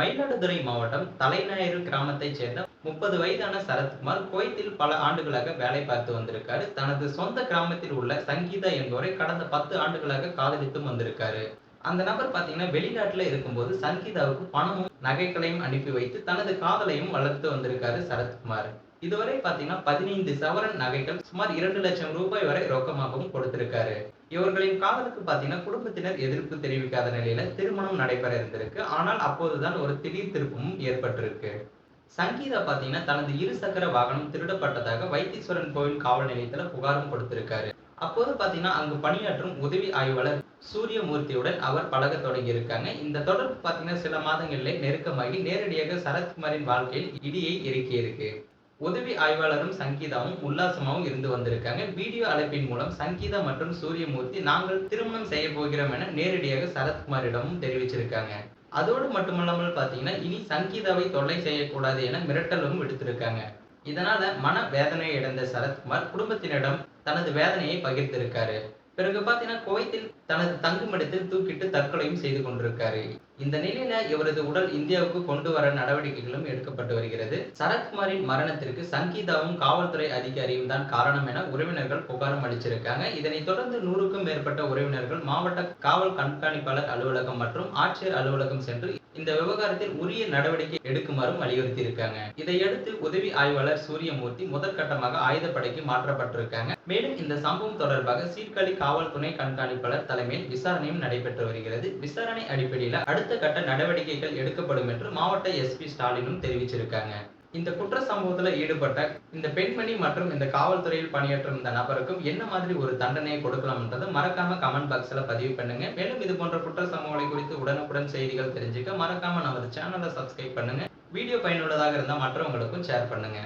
மயிலாடுதுறை மாவட்டம் தலைநாயரு கிராமத்தைச் சேர்ந்த முப்பது வயதான சரத்குமார் குவைத்தில் பல ஆண்டுகளாக வேலை பார்த்து வந்திருக்காரு. தனது சொந்த கிராமத்தில் உள்ள சங்கீதா என்பவரை கடந்த பத்து ஆண்டுகளாக காதலித்தும் வந்திருக்காரு. அந்த நபர் பாத்தீங்கன்னா வெளிநாட்டுல இருக்கும்போது சங்கீதாவுக்கு பணமும் நகைகளையும் அனுப்பி வைத்து தனது காதலையும் வளர்த்து வந்திருக்காரு சரத்குமார். இதுவரை பாத்தீங்கன்னா பதினைந்து சவரன் நகைகள் சுமார் இரண்டு லட்சம் ரூபாய் வரை ரொக்கமாகவும் கொடுத்திருக்காரு. இவர் காதலுக்கு பாத்தீங்கன்னா குடும்பத்தினர் எதிர்ப்பு தெரிவிக்காத நிலையில திருமணம் நடைபெற இருந்திருக்கு. ஆனால் அப்போதுதான் ஒரு திடீர் திருப்பமும் ஏற்பட்டிருக்கு. சங்கீதா பாத்தீங்கன்னா தனது இரு சக்கர வாகனம் திருடப்பட்டதாக வைத்தீஸ்வரன் கோவில் காவல் நிலையத்துல புகாரும் கொடுத்திருக்காரு. அப்போது பாத்தீங்கன்னா அங்கு பணியாற்றும் உதவி ஆய்வாளர் சூரியமூர்த்தியுடன் அவர் பழக தொடங்கி இருக்காங்க இந்த தொடர்பு பாத்தீங்கன்னா சில மாதங்களிலே நெருக்கமாகி நேரடியாக சரத்குமாரின் வாழ்க்கையில் இடியை இறக்கி உதவி ஆய்வாளரும் சங்கீதாவும் உல்லாசமாகவும் இருந்து வந்திருக்காங்க. வீடியோ அழைப்பின் மூலம் சங்கீதா மற்றும் சூரியமூர்த்தி நாங்கள் திருமணம் செய்ய போகிறோம் என நேரடியாக சரத்குமாரிடமும் தெரிவிச்சிருக்காங்க. அதோடு மட்டுமல்லாமல் பார்த்தீங்கன்னா இனி சங்கீதாவை தொல்லை செய்யக்கூடாது என மிரட்டலும் விடுத்திருக்காங்க. இதனால மன வேதனையை இழந்த சரத்குமார் குடும்பத்தினரிடம் தனது வேதனையை பகிர்ந்திருக்காரு. பிறகு பாத்தீங்கன்னா குவைத்தில் தனது தங்குமிடத்தில் தூக்கிட்டு தற்கொலையும் செய்து கொண்டிருக்காரு. இந்த நிலையில இவரது உடல் இந்தியாவுக்கு கொண்டு வர நடவடிக்கைகளும் எடுக்கப்பட்டு வருகிறது. சரத்குமாரின் மரணத்திற்கு சங்கீதாவும் காவல்துறை அதிகாரியும் தான் காரணம் என உறவினர்கள் புகாரும் அளிச்சிருக்காங்க. இதனைத் தொடர்ந்து நூறுக்கும் மேற்பட்ட உறவினர்கள் மாவட்ட காவல் கண்காணிப்பாளர் அலுவலகம் மற்றும் ஆட்சியர் அலுவலகம் சென்று இந்த விவகாரத்தில் உரிய நடவடிக்கை எடுக்குமாறும் வலியுறுத்தி இருக்காங்க இதையடுத்து உதவி ஆய்வாளர் சூரியமூர்த்தி முதற்கட்டமாக ஆயுதப்படைக்கு மாற்றப்பட்டிருக்காங்க. மேலும் இந்த சம்பவம் தொடர்பாக சீர்காழி காவல் துணை கண்காணிப்பாளர் தலைமையில் விசாரணையும் நடைபெற்று வருகிறது. விசாரணை அடிப்படையில் அடுத்த கட்ட நடவடிக்கைகள் எடுக்கப்படும் என்று மாவட்ட எஸ்பி ஸ்டாலினும் தெரிவிச்சிருக்காங்க. இந்த குற்ற சம்பவத்துல ஈடுபட்ட இந்த பெண்மணி மற்றும் இந்த காவல்துறையில் பணியாற்றும் இந்த நபருக்கும் என்ன மாதிரி ஒரு தண்டனையை கொடுக்கலாம்ன்றதை மறக்காம கமெண்ட் பாக்ஸ்ல பதிவு பண்ணுங்க. மேலும் இது போன்ற குற்ற சம்பவங்களை குறித்து உடனுக்குடன் செய்திகள் தெரிஞ்சுக்க மறக்காம நமது சேனலை சப்ஸ்கிரைப் பண்ணுங்க. வீடியோ பயனுள்ளதாக இருந்தால் மற்றவங்களுக்கும் ஷேர் பண்ணுங்க.